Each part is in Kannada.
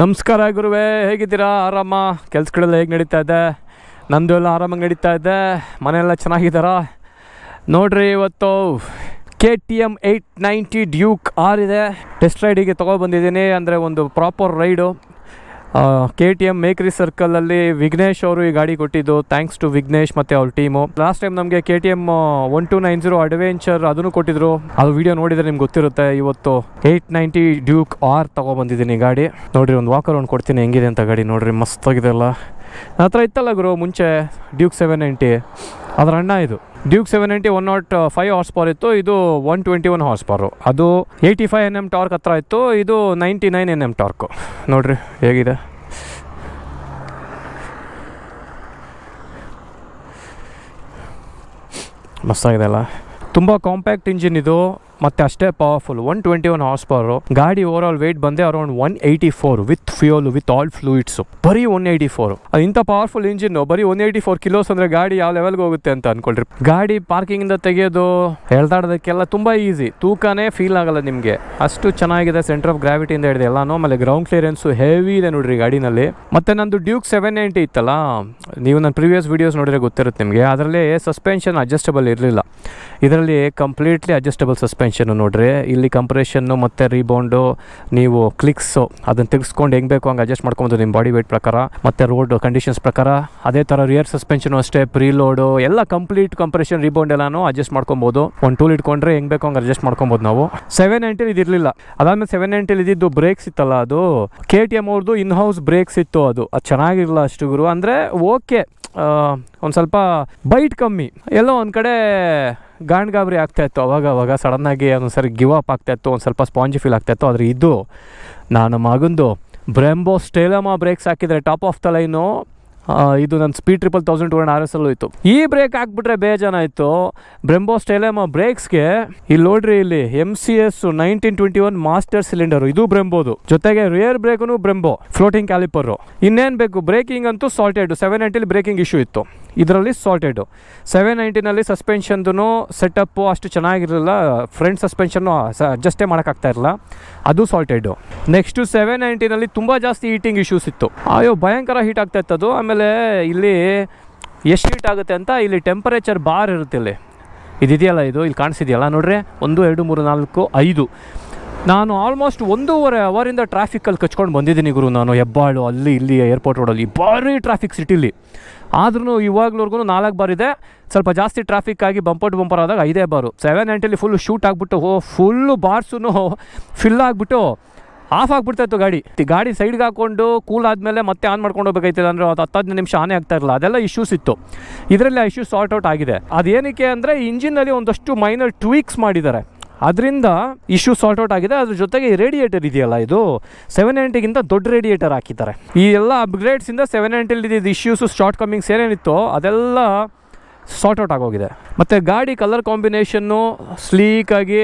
ನಮಸ್ಕಾರ ಗುರುವೇ, ಹೇಗಿದ್ದೀರಾ? ಆರಾಮ? ಕೆಲಸಗಳೆಲ್ಲ ಹೇಗೆ ನಡೀತಾ ಇದೆ? ನಮ್ಮದು ಎಲ್ಲ ಆರಾಮಾಗಿ ನಡೀತಾ ಇದೆ. ಮನೆಯೆಲ್ಲ ಚೆನ್ನಾಗಿದ್ದಾರಾ? ನೋಡ್ರಿ, ಇವತ್ತು K T M eight ninety Duke R ಇದೆ. ಟೆಸ್ಟ್ ರೈಡಿಗೆ ತೊಗೊಬಂದಿದ್ದೀನಿ ಅಂದರೆ ಒಂದು proper ride K T M Mekhri ಸರ್ಕಲಲ್ಲಿ Vignesh ಅವರು ಈ ಗಾಡಿ ಕೊಟ್ಟಿದ್ದು. ಥ್ಯಾಂಕ್ಸ್ ಟು ವಿಘ್ನೇಶ್ ಮತ್ತು ಅವ್ರ ಟೀಮು ಲಾಸ್ಟ್ ಟೈಮ್ ನಮಗೆ K T M one two nine zero adventure ಅದನ್ನು ಕೊಟ್ಟಿದ್ರು. ಅದು ವಿಡಿಯೋ ನೋಡಿದರೆ ನಿಮ್ಗೆ ಗೊತ್ತಿರುತ್ತೆ. ಇವತ್ತು ಏಯ್ಟ್ ನೈಂಟಿ ಡ್ಯೂಕ್ ಆರ್ ತೊಗೊಬಂದಿದ್ದೀನಿ ಗಾಡಿ. ನೋಡಿರಿ, ಒಂದು ವಾಕರ್ ಒಂದು ಕೊಡ್ತೀನಿ. ಹೆಂಗಿದೆ ಅಂತ ಗಾಡಿ ನೋಡಿರಿ. ಮಸ್ತಾಗಿದೆ ಅಲ್ಲ. ನನ್ನ ಹತ್ರ ಇತ್ತಲ್ಲ ಗುರು, ಮುಂಚೆ ಡ್ಯೂಕ್ ಸೆವೆನ್ ನೈಂಟಿ ಅದ್ರ ಅಣ್ಣ ಇದು. Duke seven ninety one naught five horse power ಇತ್ತು, ಇದು one twenty one horse power ಅದು eighty five N M torque ಹತ್ರ ಇತ್ತು, ಇದು ninety nine N M torque ನೋಡ್ರಿ, ಹೇಗಿದೆ? ಮಸ್ತಾಗಿದೆ ಅಲ್ಲ? ತುಂಬ ಕಾಂಪ್ಯಾಕ್ಟ್ ಇಂಜಿನ್ ಇದು. ಮತ್ತೆ ಅಷ್ಟೇ powerful one twenty one horse power ಗಾಡಿ ಓವರ್ ಆಲ್ ವೆಯ್ಟ್ ಬಂದೆ around one eighty four with fuel with all fluids ಬರೀ ಒನ್ ಏಯ್ಟಿ ಫೋರ್ ಇಂಥ ಪವರ್ಫುಲ್ ಇಂಜಿನ್ ಬರೀ ಒನ್ ಏಯ್ಟಿ ಫೋರ್ ಕಿಲೋಸ್ ಅಂದ್ರೆ ಗಾಡಿ ಯಾವ ಲೆವೆಲ್ಗೆ ಹೋಗುತ್ತೆ ಅಂತ ಅನ್ಕೊಳ್ರಿ. ಗಾಡಿ ಪಾರ್ಕಿಂಗಿಂದ ತೆಗೆಯೋದು ಎಳ್ದಾಡೋದಕ್ಕೆಲ್ಲ ತುಂಬಾ ಈಸಿ ತೂಕನೇ ಫೀಲ್ ಆಗಲ್ಲ ನಿಮಗೆ. ಅಷ್ಟು ಚೆನ್ನಾಗಿದೆ ಸೆಂಟರ್ ಆಫ್ ಗ್ರಾವಿಟಿಯಿಂದ ಹಿಡಿದು ಎಲ್ಲಾನು. ಆಮೇಲೆ ಗ್ರೌಂಡ್ ಕ್ಲಿಯರೆನ್ಸ್ ಹೆವಿ ಇದೆ ನೋಡ್ರಿ ಗಾಡಿನಲ್ಲಿ. ಮತ್ತೆ ನಂದು ಡ್ಯೂಕ್ ಸೆವೆನ್ ನೈಂಟಿ ಇತ್ತಲ್ಲ? ನೀವು ನನ್ನ ಪ್ರಿವಿಯಸ್ ವೀಡಿಯೋಸ್ ನೋಡಿದ್ರೆ ಗೊತ್ತಿರುತ್ತೆ ನಿಮಗೆ. ಅದರಲ್ಲಿ ಸಸ್ಪೆನ್ಷನ್ ಅಡ್ಜಸ್ಟಬಲ್ ಇರಲಿಲ್ಲ. ಇದರಲ್ಲಿ ಕಂಪ್ಲೀಟ್ಲಿ ಅಡ್ಜಸ್ಟಬಲ್ ಸಸ್ಪೆನ್ಷನ್ ನೋಡ್ರಿ. ಇಲ್ಲಿ ಕಂಪ್ರೆಷನ್ನು ಮತ್ತು ರೀಬೌಂಡು ನೀವು ಕ್ಲಿಕ್ಸು ಅದನ್ನು ತೆಗೆಸ್ಕೊಂಡು ಹೆಂಗೆ ಬೇಕು ಹಂಗೆ ಅಡ್ಜಸ್ಟ್ ಮಾಡ್ಕೊಬೋದು ನಿಮ್ಮ ಬಾಡಿ ವೇಟ್ ಪ್ರಕಾರ. ಮತ್ತು ರೋಡ್ ಕಂಡೀಷನ್ಸ್ ಪ್ರಕಾರ. ಅದೇ ಥರ ರಿಯರ್ ಸಸ್ಪೆನ್ಷನು ಅಷ್ಟೇ ಪ್ರೀಲೋಡು ಎಲ್ಲ ಕಂಪ್ಲೀಟ್ ಕಂಪ್ರೆಷನ್ ರೀಬೌಂಡ್ ಎಲ್ಲಾನು ಅಡ್ಜಸ್ಟ್ ಮಾಡ್ಕೊಬೋದು. ಒಂದು ಟೂಲ್ ಇಟ್ಕೊಂಡ್ರೆ ಹೆಂಗೆ ಬೇಕು ಹಂಗೆ ಅಡ್ಜಸ್ಟ್ ಮಾಡ್ಕೊಬೋದು ನಾವು. ಸೆವೆನ್ ನೈಂಟಿಲಿ ಇದಿರಲಿಲ್ಲ. ಅದಾದಮೇಲೆ ಸೆವೆನ್ ನೈಂಟಿಲಿ ಇದ್ದಿದ್ದು ಬ್ರೇಕ್ಸ್ ಇತ್ತಲ್ಲ ಅದು. ಕೆ ಟಿ ಎಂ ಅವ್ರದ್ದು ಇನ್ ಹೌಸ್ ಬ್ರೇಕ್ಸ್ ಇತ್ತು ಅದು. ಅದು ಚೆನ್ನಾಗಿರಲಿಲ್ಲ ಅಷ್ಟು ಗುರು. ಅಂದರೆ ಓಕೆ ಒಂದು ಸ್ವಲ್ಪ ಬೈಟ್ ಕಮ್ಮಿ. ಎಲ್ಲೋ ಒಂದು ಕಡೆ ಗಾಂಡ್ ಗಾಬರಿ ಆಗ್ತಾ ಇತ್ತು. ಅವಾಗ ಅವಾಗ ಸಡನ್ನಾಗಿ ಒಂದೊಂದ್ಸರಿ ಗಿವ್ ಅಪ್ ಆಗ್ತಾ ಇತ್ತು. ಒಂದು ಸ್ವಲ್ಪ ಸ್ಪಾಂಜಿ ಫೀಲ್ ಆಗ್ತಾ ಇತ್ತು. ಆದರೆ ಇದು, ನಾನು ಮಗಂದು ಬ್ರೆಂಬೋ ಸ್ಟೇಲಮಾ ಬ್ರೇಕ್ಸ್ ಹಾಕಿದರೆ ಟಾಪ್ ಆಫ್ ದ ಲೈನು ಇದು ನನ್ನ speed triple thousand two hundred R S ಅಲ್ಲೂ ಇತ್ತು. ಈ ಬ್ರೇಕ್ ಹಾಕ್ಬಿಟ್ರೆ ಇತ್ತು ಬ್ರೆಂಬೋ ಸ್ಟೇಲಮ ಬ್ರೇಕ್ಸ್ಗೆ ಇಲ್ಲಿ ನೋಡ್ರಿ ಇಲ್ಲಿ M C S nineteen twenty one master cylinder ಇದು ಬ್ರೆಂಬೋದು ಜೊತೆಗೆ ರಿಯರ್ ಬ್ರೇಕ್ನು ಬ್ರೆಂಬೋ ಫ್ಲೋಟಿಂಗ್ ಕ್ಯಾಲಿಪರು ಇನ್ನೇನು ಬೇಕು? ಬ್ರೇಕಿಂಗ್ ಅಂತೂ ಸಾಲ್ಟೆಡ್ ಸೆವೆನ್ ಎಂಟಿಲಿ ಬ್ರೇಕಿಂಗ್ ಇಶ್ಯೂ ಇತ್ತು. ಇದರಲ್ಲಿ ಸಾಲ್ಟೆಡು ಸೆವೆನ್ ನೈಂಟಿನಲ್ಲಿ ಸಸ್ಪೆನ್ಷನ್ದು ಸೆಟಪ್ಪು ಅಷ್ಟು ಚೆನ್ನಾಗಿರಲಿಲ್ಲ. ಫ್ರಂಟ್ ಸಸ್ಪೆನ್ಷನ್ನು ಅಡ್ಜಸ್ಟೇ ಮಾಡೋಕ್ಕಾಗ್ತಾ ಇರಲಿಲ್ಲ. ಅದು ಸಾಲ್ಟೆಡು ನೆಕ್ಸ್ಟು ಸೆವೆನ್ ನೈಂಟಿನಲ್ಲಿ ತುಂಬ ಜಾಸ್ತಿ ಹೀಟಿಂಗ್ ಇಶ್ಯೂಸ್ ಇತ್ತು. ಅಯ್ಯೋ, ಭಯಂಕರ ಹೀಟ್ ಆಗ್ತಾ ಇತ್ತದು. ಆಮೇಲೆ ಇಲ್ಲಿ ಎಷ್ಟು ಹೀಟ್ ಆಗುತ್ತೆ ಅಂತ ಇಲ್ಲಿ ಟೆಂಪರೇಚರ್ ಬಾರ್ ಇರುತ್ತೆ ಇಲ್ಲಿ. ಇದಿದೆಯಲ್ಲ ಇದು? ಇಲ್ಲಿ ಕಾಣಿಸಿದೆಯಲ್ಲ ನೋಡ್ರಿ? ಒಂದು, ಎರಡು, ಮೂರು, ನಾಲ್ಕು, ಐದು. ನಾನು ಆಲ್ಮೋಸ್ಟ್ ಒಂದೂವರೆ ಅವರಿಂದ ಟ್ರಾಫಿಕಲ್ಲಿ ಕಚ್ಕೊಂಡು ಬಂದಿದ್ದೀನಿ ಗುರು ನಾನು, ಹೆಬ್ಬಾಳು ಅಲ್ಲಿ, ಇಲ್ಲಿ ಏರ್ಪೋರ್ಟ್ ರೋಡಲ್ಲಿ ಭಾರಿ ಟ್ರಾಫಿಕ್ ಸಿಟಿಲಿ ಆದ್ರೂ ಇವಾಗ್ಲವರೆಗೂ ನಾಲ್ಕು ಬಾರ್ ಇದೆ. ಸ್ವಲ್ಪ ಜಾಸ್ತಿ ಟ್ರಾಫಿಕ್ ಆಗಿ ಬಂಪರ್ ಬಂಪರ್ ಆದಾಗ ಐದೇ ಬಾರು. ಸೆವೆನ್ ಎಂಟಲ್ಲಿ ಫುಲ್ ಶೂಟ್ ಆಗಿಬಿಟ್ಟು, ಓ ಫುಲ್ಲು ಬಾರ್ಸೂ ಫಿಲ್ ಆಗಿಬಿಟ್ಟು ಆಫ್ ಆಗಿಬಿಡ್ತಾಯಿತ್ತು ಗಾಡಿ. ಗಾಡಿ ಸೈಡ್ಗೆ ಹಾಕ್ಕೊಂಡು ಕೂಲ್ ಆದಮೇಲೆ ಮತ್ತೆ ಆನ್ ಮಾಡ್ಕೊಂಡು ಹೋಗ್ಬೇಕಾಯ್ತಿಲ್ಲ ಅಂದರೆ ಅದು ಹತ್ತು, ಹದಿನೈದು ನಿಮಿಷ ಆನೇ ಆಗ್ತಾ ಇರಲ್ಲ ಅದೆಲ್ಲ ಇಶ್ಯೂಸ್ ಇತ್ತು. ಇದರಲ್ಲಿ ಆ ಇಶ್ಯೂಸ್ ಸಾರ್ಟ್ ಔಟ್ ಆಗಿದೆ. ಅದೇನಕ್ಕೆ ಅಂದರೆ ಇಂಜಿನಲ್ಲಿ ಒಂದಷ್ಟು ಮೈನರ್ ಟ್ವೀಕ್ಸ್ ಮಾಡಿದ್ದಾರೆ. ಅದರಿಂದ ಇಶ್ಯೂ ಸಾರ್ಟ್ ಔಟ್ ಆಗಿದೆ. ಅದ್ರ ಜೊತೆಗೆ ರೇಡಿಯೇಟರ್ ಇದೆಯಲ್ಲ ಇದು? ಸೆವೆನ್ ಎಂಟಿಗಿಂತ ದೊಡ್ಡ ರೇಡಿಯೇಟರ್ ಹಾಕಿದ್ದಾರೆ. ಈ ಎಲ್ಲ ಅಪ್ಗ್ರೇಡ್ಸಿಂದ ಸೆವೆನ್ ಎಂಟಲ್ಲಿ ಇದ್ದಿದ್ದು ಇಶ್ಯೂಸು ಶಾರ್ಟ್ ಕಮ್ಮಿಂಗ್ಸ್ ಏನೇನಿತ್ತು ಅದೆಲ್ಲ ಸಾರ್ಟ್ ಔಟ್ ಆಗೋಗಿದೆ. ಮತ್ತು ಗಾಡಿ ಕಲರ್ ಕಾಂಬಿನೇಷನ್ನು ಸ್ಲೀಕಾಗಿ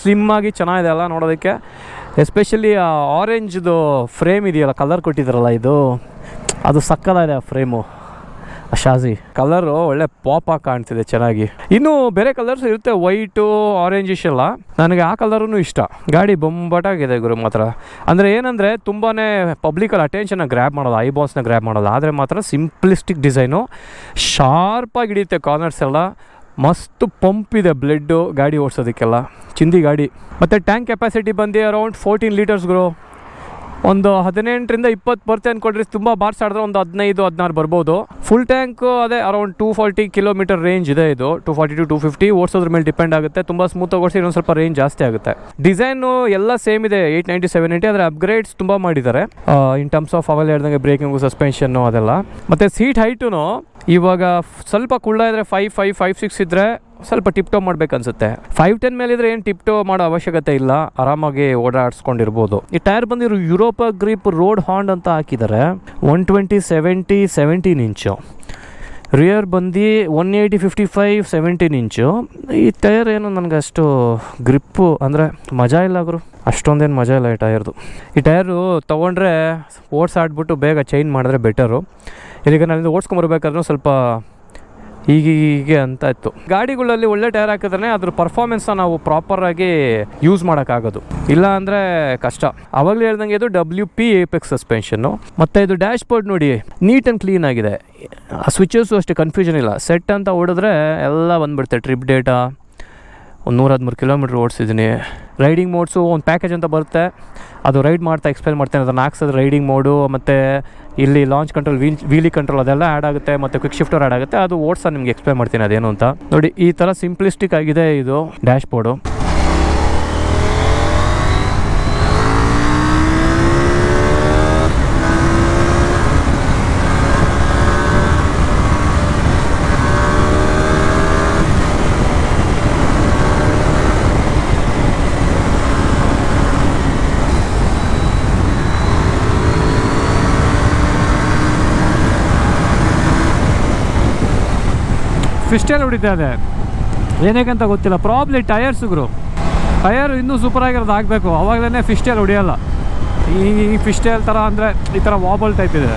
ಸ್ಲಿಮ್ ಆಗಿ ಚೆನ್ನಾಗಿದೆ ಅಲ್ಲ ನೋಡೋದಕ್ಕೆ. ಎಸ್ಪೆಷಲಿ ಆರೆಂಜ್ದು ಫ್ರೇಮ್ ಇದೆಯಲ್ಲ ಕಲರ್ ಕೊಟ್ಟಿದ್ದಾರಲ್ಲ ಇದು? ಅದು ಸಕ್ಕದಾಗಿದೆ ಆ ಫ್ರೇಮು ಶಾಜಿ ಕಲರು ಒಳ್ಳೆ ಪಾಪಾಗಿ ಕಾಣ್ತಿದೆ ಚೆನ್ನಾಗಿ. ಇನ್ನು ಬೇರೆ ಕಲರ್ಸ್ ಇರುತ್ತೆ ವೈಟು ಆರೆಂಜಿಶ್ ಎಲ್ಲ ನನಗೆ ಆ ಕಲರೂ ಇಷ್ಟ. ಗಾಡಿ ಬೊಂಬಟಾಗಿದೆ ಗುರು ಮಾತ್ರ. ಅಂದರೆ ಏನಂದರೆ ತುಂಬಾ ಪಬ್ಲಿಕಲ್ಲಿ ಅಟೆನ್ಷನ್ನ ಗ್ರ್ಯಾಬ್ ಮಾಡೋದು ಐ ಬಾಲ್ಸ್ನ ಗ್ರ್ಯಾಬ್ ಮಾಡೋದು ಆದರೆ ಮಾತ್ರ ಸಿಂಪ್ಲಿಸ್ಟಿಕ್ ಡಿಸೈನು ಶಾರ್ಪಾಗಿ ಹಿಡಿಯುತ್ತೆ ಕಾರ್ನರ್ಸ್ ಎಲ್ಲ. ಮಸ್ತ್ ಪಂಪ್ ಇದೆ ಬ್ಲೆಡ್ಡು ಗಾಡಿ ಓಡಿಸೋದಕ್ಕೆಲ್ಲ. ಚಿಂದಿ ಗಾಡಿ. ಮತ್ತು ಟ್ಯಾಂಕ್ ಕೆಪಾಸಿಟಿ ಬಂದು ಅರೌಂಡ್ ಫೋರ್ಟೀನ್ ಲೀಟರ್ಸ್ಗಳು ಒಂದು ಹದಿನೆಂಟರಿಂದ ಇಪ್ಪತ್ತು ಪರ್ಸೆಂಟ್ ಕೊಡ್ರಿ. ತುಂಬ ಬಾರ್ಸ್ ಆಡಿದ್ರೆ ಒಂದು ಹದಿನೈದು, ಹದಿನಾರು ಬರ್ಬೋದು. ಫುಲ್ ಟ್ಯಾಂಕ್ ಅದೇ around two forty kilometre range ಇದೆ ಇದು. Two forty to two fifty ಓಡಿಸೋದ್ರ ಮೇಲೆ ಡಿಪೆಂಡ್ ಆಗುತ್ತೆ. ತುಂಬ ಸ್ಮೂತ್ ಓಡಿಸಿ ಇನ್ನೊಂದು ಸ್ವಲ್ಪ ರೇಂಜ್ ಜಾಸ್ತಿ ಆಗುತ್ತೆ. ಡಿಸೈನು ಎಲ್ಲ ಸೇಮ್ ಇದೆ. ಏಯ್ಟ್ ನೈಂಟಿ ಸೆವೆನ್ ಏಯ್ಟಿ ಆದರೆ ಅಪ್ಗ್ರೇಡ್ಸ್ ತುಂಬ ಮಾಡಿದ್ದಾರೆ. ಇನ್ ಟರ್ಮ್ಸ್ ಆಫ್ ಅವೆಲ್ಲ ಹೇಳ್ದಂಗೆ ಬ್ರೇಕಿಂಗು ಸಸ್ಪೆನ್ಷನ್ನು ಅದೆಲ್ಲ. ಮತ್ತು ಸೀಟ್ ಹೈಟು ಇವಾಗ ಸ್ವಲ್ಪ ಕುಳ್ಳ ಇದ್ರೆ ಫೈವ್ ಫೈವ್ ಫೈವ್ ಸಿಕ್ಸ್ ಇದ್ದರೆ ಸ್ವಲ್ಪ ಟಿಪ್ ಟೋ ಫೈವ್ ಟೆನ್ ಮೇಲೆ ಇದ್ರೆ ಏನು ಟಿಪ್ ಟೋ ಮಾಡೋ ಅವಶ್ಯಕತೆ ಇಲ್ಲ. ಆರಾಮಾಗಿ ಓಡಾಡಿಸ್ಕೊಂಡಿರ್ಬೋದು. ಈ ಟೈರ್ ಬಂದಿರೋ ಯುರೋಪ ಗ್ರಿಪ್ ರೋಡ್ ಹಾಂಡ್ ಅಂತ ಹಾಕಿದ್ದಾರೆ ಒನ್ ಟ್ವೆಂಟಿ ಸೆವೆಂಟಿ ಸೆವೆಂಟೀನ್ ಇಂಚು ರಿಯರ್ ಬಂದು one eighty fifty five seventeen ಇಂಚು ಈ ಟೈರ್ ಏನು ನನಗೆ ಅಷ್ಟು ಗ್ರಿಪ್ಪು ಅಂದರೆ ಮಜಾ ಇಲ್ಲ ಗುರು. ಅಷ್ಟೊಂದೇನು ಮಜಾ ಇಲ್ಲ ಈ ಟೈರ್ದು. ಈ ಟೈರು ತೊಗೊಂಡ್ರೆ ಓಡ್ಸಾಡ್ಬಿಟ್ಟು ಬೇಗ ಚೇಂಜ್ ಮಾಡಿದ್ರೆ ಬೆಟರು ಇದೀಗ ನಾನಿಂದ ಓಡಿಸ್ಕೊಂಬರ್ಬೇಕಾದ್ರೂ ಸ್ವಲ್ಪ ಹೀಗೆ ಹೀಗೆ ಅಂತ ಇತ್ತು. ಗಾಡಿಗಳಲ್ಲಿ ಒಳ್ಳೆ ಟೈರ್ ಹಾಕಿದ್ರೆ ಅದ್ರ ಪರ್ಫಾರ್ಮೆನ್ಸ್ನ ನಾವು ಪ್ರಾಪರಾಗಿ ಯೂಸ್ ಮಾಡೋಕ್ಕಾಗೋದು. ಇಲ್ಲ ಅಂದರೆ ಕಷ್ಟ. ಅವಾಗಲೇ ಹೇಳ್ದಂಗೆ ಇದು ಡಬ್ಲ್ಯೂ ಪಿ ಏಪೆಕ್ಸ್ ಸಸ್ಪೆನ್ಷನ್ನು ಮತ್ತು ಇದು ಡ್ಯಾಶ್ ಬೋರ್ಡ್ ನೋಡಿ ನೀಟ್ ಆ್ಯಂಡ್ ಕ್ಲೀನ್ ಆಗಿದೆ. ಆ ಸ್ವಿಚಸ್ಸು ಅಷ್ಟೇ ಕನ್ಫ್ಯೂಷನ್ ಇಲ್ಲ. ಸೆಟ್ ಅಂತ ಓಡಿದ್ರೆ ಎಲ್ಲ ಬಂದ್ಬಿಡುತ್ತೆ ಟ್ರಿಪ್ ಡೇಟಾ ಒಂದು ನೂರ ಹದಿಮೂರು ಕಿಲೋಮೀಟ್ರ್ ಓಡಿಸಿದ್ದೀನಿ. ರೈಡಿಂಗ್ ಮೋಡ್ಸು ಒಂದು ಪ್ಯಾಕೇಜ್ ಅಂತ ಬರುತ್ತೆ. ಅದು ರೈಡ್ ಮಾಡ್ತಾ ಎಕ್ಸ್ಪ್ಲೇನ್ ಮಾಡ್ತೇನೆ. ಅದನ್ನು ಹಾಕ್ಸೋದು ರೈಡಿಂಗ್ ಮೋಡು ಮತ್ತು ಇಲ್ಲಿ launch control wheel wheelie control ಅದೆಲ್ಲ ಆ್ಯಡ್ ಆಗುತ್ತೆ, ಮತ್ತು ಕ್ವಿಕ್ ಶಿಫ್ಟರ್ ಆ್ಯಡ್ ಆಗುತ್ತೆ. ಅದು ಓಡ್ಸ ನಿಮಗೆ ಎಕ್ಸ್ಪ್ಲೇನ್ ಮಾಡ್ತೀನಿ ಅದೇನು ಅಂತ. ನೋಡಿ, ಈ ಥರ ಸಿಂಪ್ಲಿಸ್ಟಿಕ್ ಆಗಿದೆ ಇದು ಡ್ಯಾಶ್ ಬೋರ್ಡು ಫಿಸ್ಟೆಲ್ ಹೊಡಿತಾ ಇದೆ. ಏನಕ್ಕೆ ಅಂತ ಗೊತ್ತಿಲ್ಲ. ಪ್ರಾಬ್ಲಿ ಟಯರ್ಸ್ ಗುರು. ಟಯರ್ ಇನ್ನೂ ಸೂಪರ್ ಆಗಿರೋದು ಆಗಬೇಕು. ಅವಾಗಲೇ ಫಿಸ್ಟೇಲ್ ಹೊಡಿಯೋಲ್ಲ. ಈ ಫಿಸ್ಟೇಲ್ ಥರ ಅಂದರೆ ಈ ಥರ ವಾಬಲ್ ಟೈಪ್ ಇದೆ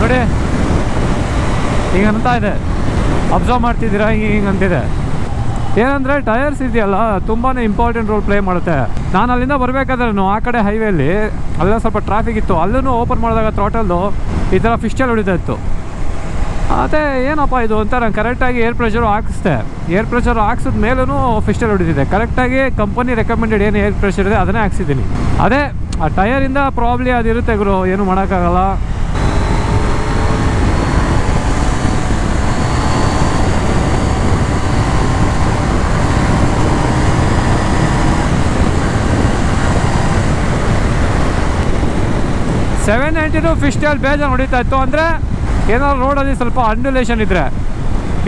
ನೋಡಿ ಅಂತ ಇದೆ. ಅಬ್ಸರ್ವ್ ಮಾಡ್ತಿದ್ದೀರಾ? ಹಿಂಗೆ ಹಿಂಗೆ ಅಂತಿದೆ. ಏನಂದರೆ, ಟಯರ್ಸ್ ಇದೆಯಲ್ಲ ತುಂಬಾ ಇಂಪಾರ್ಟೆಂಟ್ ರೋಲ್ ಪ್ಲೇ ಮಾಡುತ್ತೆ. ನಾನು ಅಲ್ಲಿಂದ ಬರಬೇಕಾದ್ರೂ ಆ ಕಡೆ ಹೈವೇಲಿ ಅಲ್ಲ ಸ್ವಲ್ಪ ಟ್ರಾಫಿಕ್ ಇತ್ತು. ಅಲ್ಲೂ ಓಪನ್ ಮಾಡಿದಾಗ ಥ್ರಾಟಲ್ಲು ಈ ಥರ ಫಿಶ್ಟಲ್ ಹೊಡಿತಾ ಇತ್ತು. ಅದೇ, ಏನಪ್ಪ ಇದು ಅಂತ ನಾನು ಕರೆಕ್ಟಾಗಿ ಏರ್ ಪ್ರೆಷರು ಹಾಕಿಸ್ದೆ. ಏರ್ ಪ್ರೆಷರ್ ಹಾಕ್ಸಿದ ಮೇಲೂ ಫಿಸ್ಟಲ್ ಹೊಡಿತಿದೆ ಕರೆಕ್ಟಾಗಿ ಕಂಪನಿ ರೆಕಮೆಂಡೆಡ್ ಏನು ಏರ್ ಪ್ರೆಷರ್ ಇದೆ, ಅದನ್ನೇ ಹಾಕ್ಸಿದ್ದೀನಿ. ಅದೇ, ಆ ಟಯರಿಂದ ಪ್ರಾಬ್ಲಿ ಅದಿರುತ್ತೆ ಗುರು, ಏನು ಮಾಡೋಕ್ಕಾಗಲ್ಲ. ಸೆವೆನ್ ನೈಂಟಿನು ಫಿಸ್ಟಲ್ ಬೇಜಾರು ಹೊಡಿತಾ ಇತ್ತು ಅಂದರೆ ಏನಾದ್ರು ರೋಡಲ್ಲಿ ಸ್ವಲ್ಪ ಅಂಡ್ಯುಲೇಷನ್ ಇದ್ದರೆ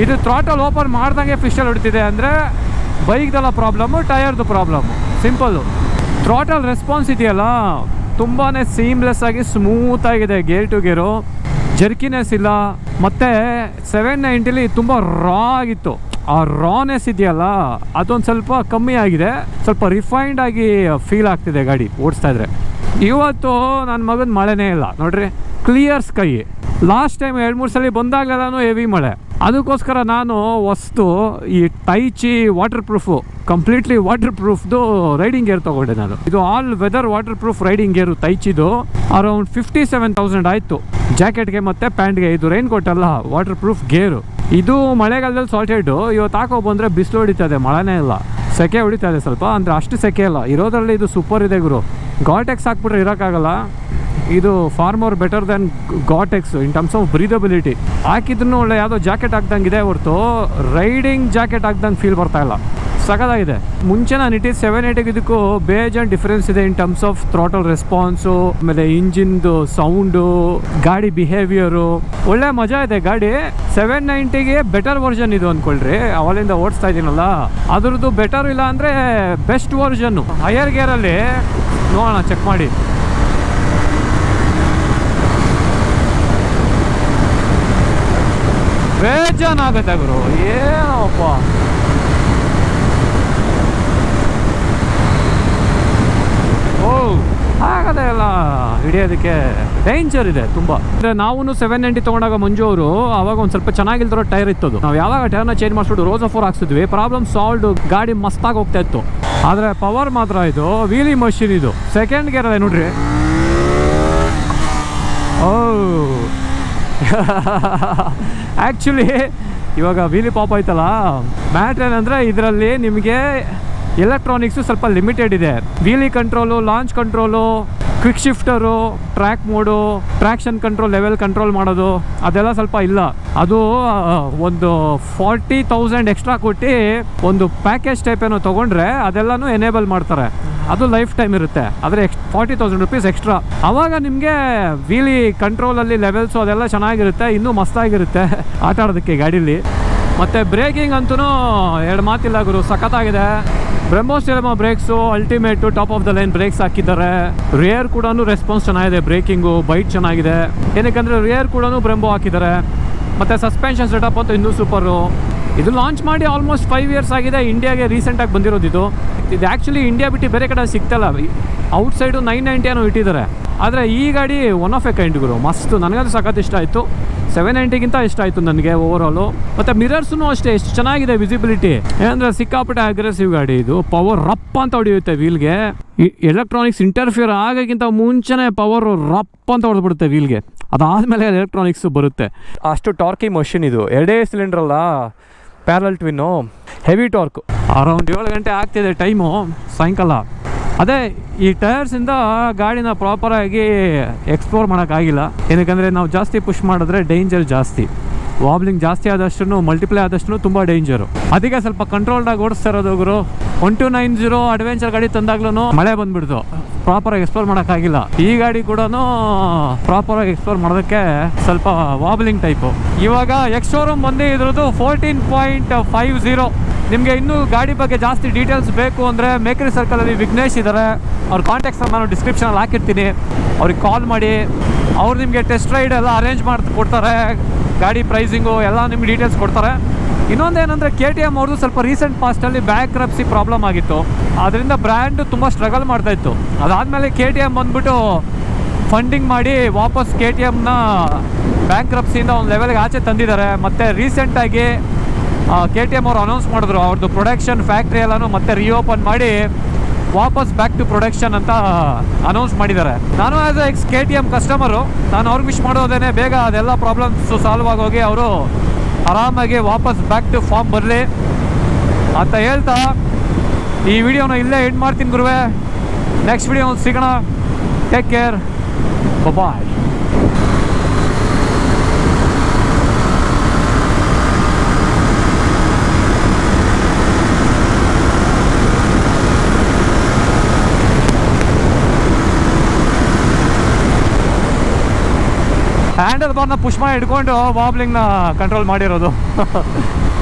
ಇದು ಥ್ರಾಟಲ್ ಓಪನ್ ಮಾಡ್ದಂಗೆ ಫಿಸ್ಟಲ್ ಹೊಡಿತಿದೆ ಅಂದರೆ ಬೈಕ್ದೆಲ್ಲ ಪ್ರಾಬ್ಲಮ್ಮು ಟಯರ್ದು ಪ್ರಾಬ್ಲಮ್ಮು ಸಿಂಪಲ್ಲು ಥ್ರಾಟಲ್ ರೆಸ್ಪಾನ್ಸ್ ಇದೆಯಲ್ಲ ತುಂಬಾ ಸೀಮ್ಲೆಸ್ ಆಗಿ ಸ್ಮೂತ್ ಆಗಿದೆ ಗೇರ್ ಟು ಗೇರು ಜರ್ಕಿನೆಸ್ ಇಲ್ಲ. ಮತ್ತು ಸೆವೆನ್ ನೈಂಟಿಲಿ ತುಂಬ ರಾ ಆಗಿತ್ತು. ಆ ರಾನೆಸ್ ಇದೆಯಲ್ಲ, ಅದೊಂದು ಸ್ವಲ್ಪ ಕಮ್ಮಿ ಆಗಿದೆ. ಸ್ವಲ್ಪ ರಿಫೈನ್ಡ್ ಆಗಿ ಫೀಲ್ ಆಗ್ತಿದೆ ಗಾಡಿ ಓಡಿಸ್ತಾ ಇದ್ರೆ. ಇವತ್ತು ನನ್ನ ಮಗನ ಮಳೆನೇ ಇಲ್ಲ, ನೋಡ್ರಿ? ಕ್ಲಿಯರ್ ಸ್ಕೈ ಲಾಸ್ಟ್ ಟೈಮ್ ಎರಡು ಮೂರು ಸಲ ಬಂದಾಗಲೂ ಹೆವಿ ಮಳೆ. ಅದಕ್ಕೋಸ್ಕರ ನಾನು ವಸ್ತು ಈ ಟೈಚಿ ವಾಟರ್ ಪ್ರೂಫು ಕಂಪ್ಲೀಟ್ಲಿ ವಾಟರ್ ಪ್ರೂಫ್ದು ರೈಡಿಂಗ್ ಗೇರ್ ತೊಗೊಂಡೆ ನಾನು. ಇದು all weather waterproof riding gear ಟೈಚಿದು around fifty seven thousand ಆಯಿತು. ಜಾಕೆಟ್ಗೆ ಮತ್ತು ಪ್ಯಾಂಟ್ಗೆ ಇದು ರೈನ್ ಕೋಟ್ ಅಲ್ಲ ವಾಟರ್ ಪ್ರೂಫ್ ಗೇರು ಇದು ಮಳೆಗಾಲದಲ್ಲಿ ಸಾಲ್ಟೆಡು ಇವತ್ತು ಹಾಕೋ ಬಂದರೆ ಬಿಸಿಲು ಹೊಡಿತದೆ ಮಳೆನೇ ಇಲ್ಲ. ಸೆಕೆ ಹೊಡಿತಾ ಇದೆ ಸ್ವಲ್ಪ, ಅಂದರೆ ಅಷ್ಟು ಸೆಕೆ ಇಲ್ಲ. ಇರೋದರಲ್ಲಿ ಇದು ಸೂಪರ್ ಇದೆ ಗುರು. ಗಾಟೆಕ್ಸ್ ಹಾಕ್ಬಿಟ್ರೆ ಇರೋಕ್ಕಾಗಲ್ಲ. ಇದು far more better then Goretex in terms of breathability ಹಾಕಿದ್ರು ಒಳ್ಳೆ ಯಾವುದೋ ಜಾಕೆಟ್ ಹಾಕ್ದಂಗೆ ಇದೆ ಹೊರತು ರೈಡಿಂಗ್ ಜಾಕೆಟ್ ಹಾಕ್ದಂಗೆ ಫೀಲ್ ಬರ್ತಾ ಇಲ್ಲ. ಸಖತ್ತಾಗಿದೆ. ಮುಂಚೆ ನಾನು ಇಟ್ಟಿದ್ದು ಸೆವೆನ್ ಏಟಿಗೆ ಇದಕ್ಕೂ ಬೇಜಾನ್ ಡಿಫ್ರೆನ್ಸ್ ಇದೆ in terms of throttle response ಆಮೇಲೆ ಇಂಜಿನ್ದು ಸೌಂಡು ಗಾಡಿ ಬಿಹೇವಿಯರು ಒಳ್ಳೆ ಮಜಾ ಇದೆ ಗಾಡಿ. ಸೆವೆನ್ ನೈಂಟಿಗೆ ಬೆಟರ್ ವರ್ಷನ್ ಇದು ಅಂದ್ಕೊಳ್ರಿ ಅವಳಿಂದ ಓಡಿಸ್ತಾ ಇದ್ದೀನಲ್ಲ. ಅದ್ರದ್ದು ಬೆಟರ್ ಇಲ್ಲ ಅಂದರೆ ಬೆಸ್ಟ್ ವರ್ಷನ್ನು ಹೈಯರ್ ಗೇರಲ್ಲಿ ನೋಡೋಣ ಚೆಕ್ ಮಾಡಿ. ಬೇಜಾನಾಗುತ್ತೆ ಗುರು. ಏನಪ್ಪ ಓ ಆಗದೆ ಎಲ್ಲ ಹಿಡಿಯೋದಕ್ಕೆ ಡೇಂಜರ್ ಇದೆ ತುಂಬ. ಅಂದರೆ ನಾವು ಸೆವೆನ್ ನೈಂಟಿ ತಗೊಂಡಾಗ ಮಂಜು ಅವರು, ಅವಾಗ ಒಂದು ಸ್ವಲ್ಪ ಚೆನ್ನಾಗಿಲ್ದಿರೋ ಟೈರ್ ಇತ್ತದು. ನಾವು ಯಾವಾಗ ಟೈರ್ನ ಚೇಂಜ್ ಮಾಡಿಸ್ಬಿಟ್ಟು ರೋಸ್ ಫೋರ್ ಹಾಕ್ಸಿದ್ವಿ ಪ್ರಾಬ್ಲಮ್ ಸಾಲ್ವ್ ಗಾಡಿ ಮಸ್ತಾಗಿ ಹೋಗ್ತಾ ಇತ್ತು. ಆದರೆ ಪವರ್ ಮಾತ್ರ ಇದು ವೀಲಿ ಮಷಿನ್ ಇದು. ಸೆಕೆಂಡ್ ಗೇರ್ ಅದೇ ನೋಡ್ರಿ. ಓ. ಆ್ಯಕ್ಚುಲಿ ಇವಾಗ ವೀಲಿ ಪಾಪ್ ಆಯ್ತಲ್ಲ ಮ್ಯಾಟ್ರ್ ಏನಂದರೆ ಇದರಲ್ಲಿ ನಿಮಗೆ ಎಲೆಕ್ಟ್ರಾನಿಕ್ಸು ಸ್ವಲ್ಪ ಲಿಮಿಟೆಡ್ ಇದೆ. Wheelie control launch control quick shifter track mode traction control level control ಮಾಡೋದು, ಅದೆಲ್ಲ ಸ್ವಲ್ಪ ಇಲ್ಲ. ಅದು ಒಂದು ಫಾರ್ಟಿ ತೌಸಂಡ್ ಎಕ್ಸ್ಟ್ರಾ ಕೊಟ್ಟು ಒಂದು ಪ್ಯಾಕೇಜ್ ಟೈಪ್ ಏನೋ ತೊಗೊಂಡ್ರೆ ಅದೆಲ್ಲನೂ ಎನೇಬಲ್ ಮಾಡ್ತಾರೆ. ಅದು ಲೈಫ್ ಟೈಮ್ ಇರುತ್ತೆ. ಆದರೆ ex forty thousand rupees extra ಆವಾಗ ನಿಮಗೆ ವೀಲಿ ಕಂಟ್ರೋಲಲ್ಲಿ ಲೆವೆಲ್ಸು ಅದೆಲ್ಲ ಚೆನ್ನಾಗಿರುತ್ತೆ, ಇನ್ನೂ ಮಸ್ತಾಗಿರುತ್ತೆ ಆಟ ಆಡೋದಕ್ಕೆ ಗಾಡೀಲಿ. ಮತ್ತು ಬ್ರೇಕಿಂಗ್ ಅಂತೂ ಎರಡು ಮಾತಿಲ್ಲ ಗುರು, ಸಖತ್ತಾಗಿದೆ. ಬ್ರಹ್ಮೋಸ್ಟೆಲಮ brakes ultimate top of the line brakes ಹಾಕಿದ್ದಾರೆ. ರಿಯರ್ ಕೂಡ ರೆಸ್ಪಾನ್ಸ್ ಚೆನ್ನಾಗಿದೆ, ಬ್ರೇಕಿಂಗು ಬೈಟ್ ಚೆನ್ನಾಗಿದೆ. ಏನಕ್ಕೆ ರಿಯರ್ ಕೂಡ ಬ್ರೆಂಬೋ ಹಾಕಿದ್ದಾರೆ. ಮತ್ತು ಸಸ್ಪೆನ್ಷನ್ ಸೆಟಪ್ ಅಂತೂ ಇನ್ನೂ ಸೂಪರು ಇದು ಲಾಂಚ್ ಮಾಡಿ ಆಲ್ಮೋಸ್ಟ್ ಫೈವ್ ಇಯರ್ಸ್ ಆಗಿದೆ ಇಂಡಿಯಾಗೆ ರೀಸೆಂಟಾಗಿ ಬಂದಿರೋದು ಇದು. ಇದು ಆ್ಯಕ್ಚುಲಿ ಇಂಡಿಯಾ ಬಿಟ್ಟು ಬೇರೆ ಕಡೆ ಸಿಗ್ತಲ್ಲ ಔಟ್ಸೈಡು ನೈನ್ ನೈಂಟಿ ಏನೋ ಇಟ್ಟಿದ್ದಾರೆ. ಆದರೆ ಈ ಗಾಡಿ ಒನ್ ಆಫ್ ಎ ಕೈಂಡ್ ಗುರು. ಮಸ್ತ್. ನನಗದು ಸಖತ್ ಇಷ್ಟ ಆಯಿತು. ಸೆವೆನ್ ನೈಂಟಿಗಿಂತ ಇಷ್ಟ ಆಯಿತು ನನಗೆ ಓವರಾಲು ಮತ್ತು ಮಿರರ್ಸ್ನು ಅಷ್ಟೇ, ಎಷ್ಟು ಚೆನ್ನಾಗಿದೆ ವಿಸಿಬಿಲಿಟಿ ಏನಂದರೆ ಸಿಕ್ಕಾಪಟ್ಟೆ ಅಗ್ರೆಸಿವ್ ಗಾಡಿ ಇದು. ಪವರ್ ರಪ್ ಅಂತ ಹೊಡೆಯುತ್ತೆ ವೀಲ್ಗೆ ಎಲೆಕ್ಟ್ರಾನಿಕ್ಸ್ ಇಂಟರ್ಫಿಯರ್ ಆಗೋಕ್ಕಿಂತ ಮುಂಚೆನೇ ಪವರ್ ರಪ್ ಅಂತ ಹೊಡೆದ್ಬಿಡುತ್ತೆ ವೀಲ್ಗೆ ಅದಾದಮೇಲೆ ಎಲೆಕ್ಟ್ರಾನಿಕ್ಸು ಬರುತ್ತೆ. ಅಷ್ಟು ಟಾರ್ಕಿ ಮಷಿನ್ ಇದು. ಎರಡೇ ಸಿಲಿಂಡರ್ ಅಲ್ಲ. Parallel twin heavy torque around ಏಳು ಗಂಟೆ ಆಗ್ತಿದೆ ಟೈಮು ಸಾಯಂಕಾಲ. ಅದೇ ಈ ಟೈರ್ಸಿಂದ ಗಾಡಿನ ಪ್ರಾಪರಾಗಿ ಎಕ್ಸ್ಪ್ಲೋರ್ ಮಾಡೋಕ್ಕಾಗಿಲ್ಲ. ಏನಕ್ಕಂದರೆ ನಾವು ಜಾಸ್ತಿ ಪುಷ್ ಮಾಡಿದ್ರೆ ಡೇಂಜರ್ ಜಾಸ್ತಿ. ವಾಬ್ಲಿಂಗ್ ಜಾಸ್ತಿ ಆದಷ್ಟು ಮಲ್ಟಿಪ್ಲೈ ಆದಷ್ಟು ತುಂಬ ಡೇಂಜರು ಅದಕ್ಕೆ ಸ್ವಲ್ಪ ಕಂಟ್ರೋಲ್ಡಾಗಿ ಓಡಿಸ್ತಾ ಇರೋದು one two nine zero adventure ಗಾಡಿ ತಂದಾಗ್ಲೂ ಮಳೆ ಬಂದ್ಬಿಡ್ತು. ಪ್ರಾಪರಾಗಿ ಎಕ್ಸ್ಪ್ಲೋರ್ ಮಾಡೋಕ್ಕಾಗಿಲ್ಲ. ಈ ಗಾಡಿ ಕೂಡ ಪ್ರಾಪರಾಗಿ ಎಕ್ಸ್ಪ್ಲೋರ್ ಮಾಡೋದಕ್ಕೆ ಸ್ವಲ್ಪ ವಾಬ್ಲಿಂಗ್ ಟೈಪು ಇವಾಗ ಎಕ್ಸ್ ಶೋರೂಮ್ ಬಂದು ಇದ್ರದ್ದು ಫೋರ್ಟೀನ್ ಪಾಯಿಂಟ್ ಫೈವ್ ಜೀರೋ ನಿಮಗೆ ಇನ್ನೂ ಗಾಡಿ ಬಗ್ಗೆ ಜಾಸ್ತಿ ಡೀಟೇಲ್ಸ್ ಬೇಕು ಅಂದರೆ ಮೇಕರಿ ಸರ್ಕಲಲ್ಲಿ ವಿಘ್ನೇಶ್ ಇದ್ದಾರೆ ಅವ್ರ ಕಾಂಟ್ಯಾಕ್ಟ್ಸ್ ನಾನು ಡಿಸ್ಕ್ರಿಪ್ಷನಲ್ಲಿ ಹಾಕಿರ್ತೀನಿ. ಅವ್ರಿಗೆ ಕಾಲ್ ಮಾಡಿ. ಅವ್ರು ನಿಮಗೆ ಟೆಸ್ಟ್ ರೈಡ್ ಎಲ್ಲ ಅರೇಂಜ್ ಮಾಡಿ ಕೊಡ್ತಾರೆ, ಗಾಡಿ ಪ್ರೈಸಿಂಗು ಎಲ್ಲ ನಿಮ್ಗೆ ಡೀಟೇಲ್ಸ್ ಕೊಡ್ತಾರೆ. ಇನ್ನೊಂದು ಏನಂದರೆ ಕೆ ಟಿ ಎಂ ಅವ್ರದ್ದು ಸ್ವಲ್ಪ ರೀಸೆಂಟ್ ಪಾಸ್ಟಲ್ಲಿ ಬ್ಯಾಕ್ ರಪ್ಸಿ ಪ್ರಾಬ್ಲಮ್ ಆಗಿತ್ತು. ಅದರಿಂದ ಬ್ರ್ಯಾಂಡ್ ತುಂಬ ಸ್ಟ್ರಗಲ್ ಮಾಡ್ತಾಯಿತ್ತು ಅದಾದಮೇಲೆ ಕೆ ಟಿ ಎಂ ಬಂದ್ಬಿಟ್ಟು ಫಂಡಿಂಗ್ ಮಾಡಿ ವಾಪಸ್ ಕೆ ಟಿ ಎಮ್ನ ಬ್ಯಾಂಕ್ ರಪ್ಸಿಯಿಂದ ಒಂದು ಲೆವೆಲ್ಗೆ ಆಚೆ ತಂದಿದ್ದಾರೆ. ಮತ್ತು ರೀಸೆಂಟಾಗಿ ಕೆ ಟಿ ಎಂ ಅವರು ಅನೌನ್ಸ್ ಮಾಡಿದ್ರು. ಅವ್ರದ್ದು ಪ್ರೊಡಕ್ಷನ್ ಫ್ಯಾಕ್ಟ್ರಿ ಎಲ್ಲನೂ ಮತ್ತೆ ರಿಓಪನ್ ಮಾಡಿ ವಾಪಸ್ ಬ್ಯಾಕ್ ಟು ಪ್ರೊಡಕ್ಷನ್ ಅಂತ ಅನೌನ್ಸ್ ಮಾಡಿದ್ದಾರೆ. ನಾನು as ex K T M customer ನಾನು ಅವ್ರಿಗೆ ವಿಶ್ ಮಾಡೋದೇನೆ, ಬೇಗ ಅದೆಲ್ಲ ಪ್ರಾಬ್ಲಮ್ಸು ಸಾಲ್ವ್ ಆಗೋಗಿ ಅವರು ಆರಾಮಾಗಿ ವಾಪಸ್ ಬ್ಯಾಕ್ ಟು ಫಾರ್ಮ್ ಬರಲಿ ಅಂತ ಹೇಳ್ತಾ, ಈ ವಿಡಿಯೋನ ಇಲ್ಲೇ ಎಂಡ್ ಮಾಡ್ತೀನಿ ಗುರುವೆ. ನೆಕ್ಸ್ಟ್ ವಿಡಿಯೋ ಸಿಗೋಣ. ಟೇಕ್ ಕೇರ್ ಬಾಯ್ ಹ್ಯಾಂಡಲ್ ಬಾರ್ನ ಪುಷ್ ಮಾಡಿ ಹಿಡ್ಕೊಂಡು ವಾಬ್ಲಿಂಗ್ನ ಕಂಟ್ರೋಲ್ ಮಾಡಿರೋದು.